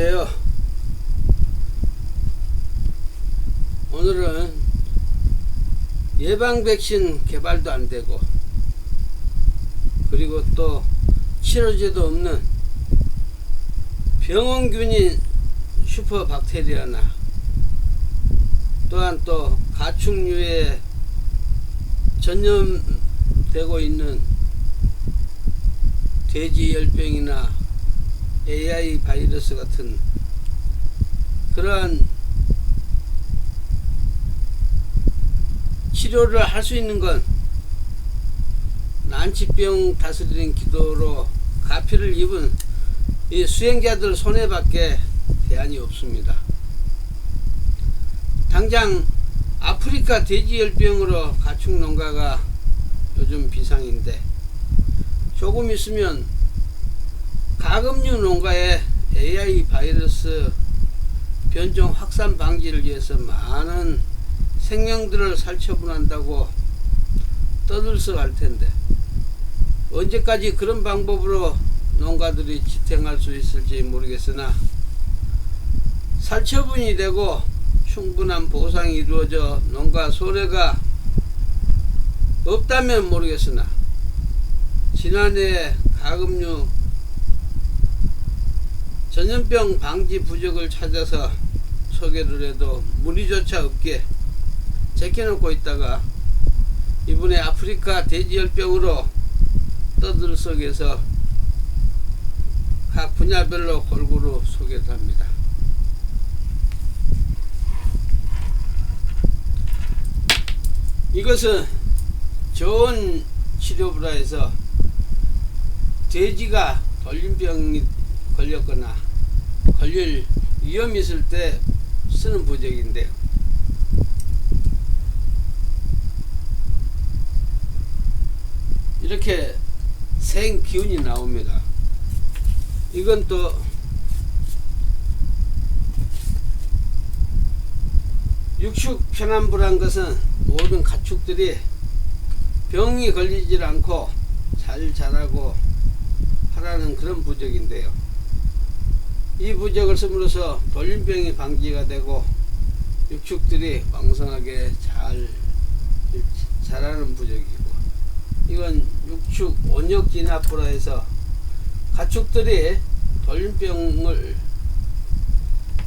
안녕하세요. 오늘은 예방 백신 개발도 안 되고 그리고 또 치료제도 없는 병원균인 슈퍼박테리아나 또한 또 가축류에 전염되고 있는 돼지 열병이나 AI 바이러스 같은 그러한 치료를 할 수 있는 건 난치병 다스리는 기도로 가피를 입은 이 수행자들 손해밖에 대안이 없습니다. 당장 아프리카 돼지열병으로 가축 농가가 요즘 비상인데 조금 있으면 가금류 농가에 AI 바이러스 변종 확산 방지를 위해서 많은 생명들을 살처분한다고 떠들썩할 텐데 언제까지 그런 방법으로 농가들이 지탱할 수 있을지 모르겠으나 살처분이 되고 충분한 보상이 이루어져 농가 손해가 없다면 모르겠으나 지난해 가금류 전염병 방지 부적을 찾아서 소개를 해도 문의조차 없게 제껴놓고 있다가 이번에 아프리카 돼지열병으로 떠들썩해서 각 분야별로 골고루 소개를 합니다. 이것은 좋은 치료부라 해서 돼지가 돌림병이 걸렸거나 걸릴 위험이 있을 때 쓰는 부적인데요. 이렇게 생 기운이 나옵니다. 이건 또 육축 편안불한 것은 모든 가축들이 병이 걸리질 않고 잘 자라고 하라는 그런 부적인데요. 이 부적을 씀으로써 돌림병이 방지가 되고 육축들이 왕성하게 잘 자라는 부적이고 이건 육축 온역 진압부라 해서 가축들이 돌림병을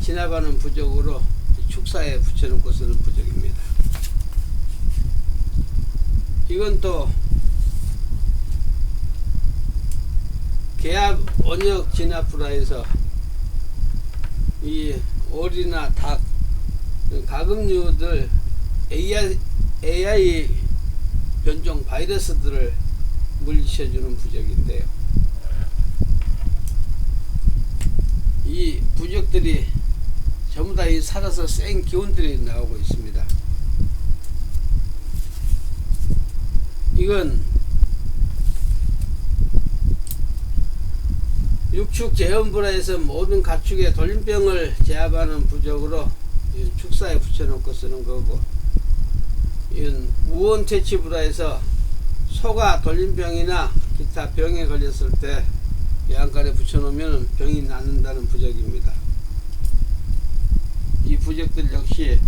진압하는 부적으로 축사에 붙여놓고 쓰는 부적입니다. 이건 또 계압 원역 진압부라 해서 이 오리나 닭 가금류들 AI, AI 변종 바이러스들을 물리쳐주는 부적인데요. 이 부적들이 전부 다 이 살아서 센 기운들이 나오고 있습니다. 이건 육축 제염불화에서 모든 가축의 돌림병을 제압하는 부적으로 이 축사에 붙여놓고 쓰는 거고 이건 우원 퇴치 불화에서 소가 돌림병이나 기타 병에 걸렸을 때 양간에 붙여놓으면 병이 낫는다는 부적입니다. 이 부적들 역시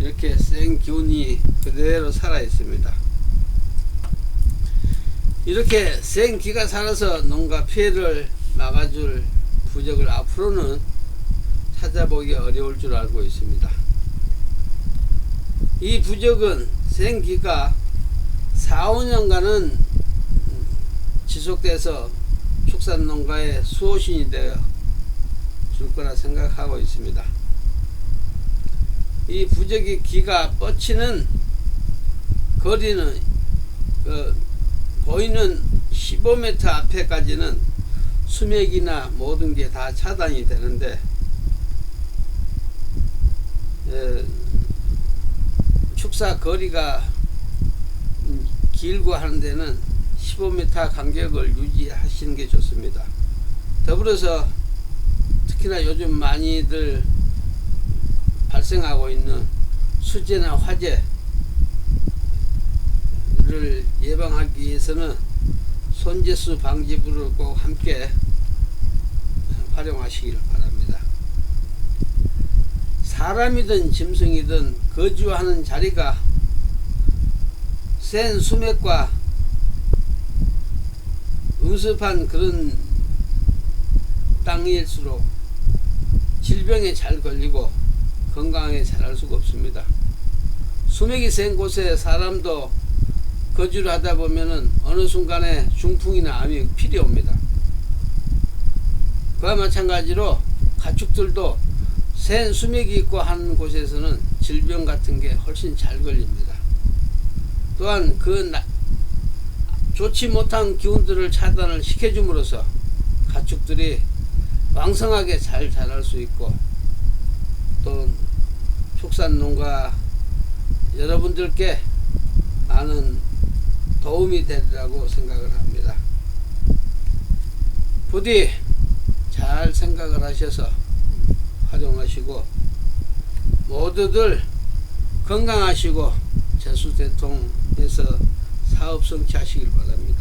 이렇게 센 기운이 그대로 살아 있습니다. 이렇게 센 기가 살아서 농가 피해를 막아줄 부적을 앞으로는 찾아보기 어려울 줄 알고 있습니다. 이 부적은 생기가 4, 5년간은 지속돼서 축산 농가의 수호신이 되어 줄 거라 생각하고 있습니다. 이 부적의 기가 뻗치는 거리는 그 보이는 15m 앞에까지는 수맥이나 모든 게 다 차단이 되는데 에, 축사 거리가 길고 하는 데는 15m 간격을 유지하시는 게 좋습니다. 더불어서 특히나 요즘 많이들 발생하고 있는 수재나 화재를 예방하기 위해서는 손재수 방지부를 꼭 함께 활용하시길 바랍니다. 사람이든 짐승이든 거주하는 자리가 센 수맥과 음습한 그런 땅일수록 질병에 잘 걸리고 건강하게 자랄 수가 없습니다. 수맥이 센 곳에 사람도 거주를 하다 보면은 어느 순간에 중풍이나 암이 필이 옵니다. 그와 마찬가지로 가축들도 센 수맥이 있고 한 곳에서는 질병 같은 게 훨씬 잘 걸립니다. 또한 그 나- 좋지 못한 기운들을 차단을 시켜줌으로써 가축들이 왕성하게 잘 자랄 수 있고 또 축산 농가 여러분들께 많은 도움이 되리라고 생각을 합니다. 부디 잘 생각을 하셔서 활용하시고 모두들 건강하시고 재수 대통해서 사업 성취하시길 바랍니다.